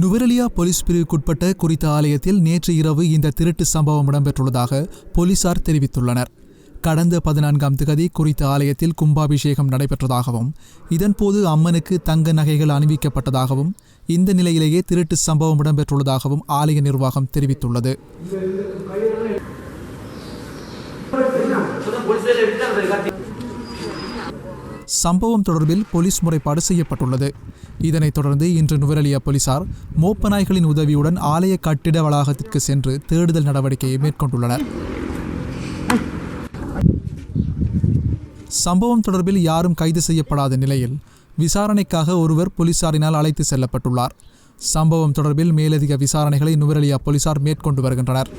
Nuwara Eliya police பிரிவுக்குட்பட்ட குறித்த ஆலயத்தில் நேற்று இரவு இந்த திருட்டு சம்பவம் இடம்பெற்றுள்ளதாக போலீசார் தெரிவித்துள்ளனர். கடந்த பதினான்காம் திகதி குறித்த ஆலயத்தில் கும்பாபிஷேகம் நடைபெற்றதாகவும் இதன்போது அம்மனுக்கு தங்க நகைகள் அணிவிக்கப்பட்டதாகவும் இந்த நிலையிலேயே திருட்டு சம்பவம் இடம்பெற்றுள்ளதாகவும் ஆலய நிர்வாகம் தெரிவித்துள்ளது. சம்பவம் தொடர்பில் போலீஸ் முறைப்பாடு செய்யப்பட்டுள்ளது. இதனைத் தொடர்ந்து இன்று நுவரெலியா போலீசார் மோப்ப நாய்களின் உதவியுடன் ஆலய கட்டிட வளாகத்திற்கு சென்று தேடுதல் நடவடிக்கையை மேற்கொண்டுள்ளனர். சம்பவம் தொடர்பில் யாரும் கைது செய்யப்படாத நிலையில் விசாரணைக்காக ஒருவர் போலீசாரினால் அழைத்து செல்லப்பட்டுள்ளார். சம்பவம் தொடர்பில் மேலதிக விசாரணைகளை நுவரெலியா போலீசார் மேற்கொண்டு வருகின்றனர்.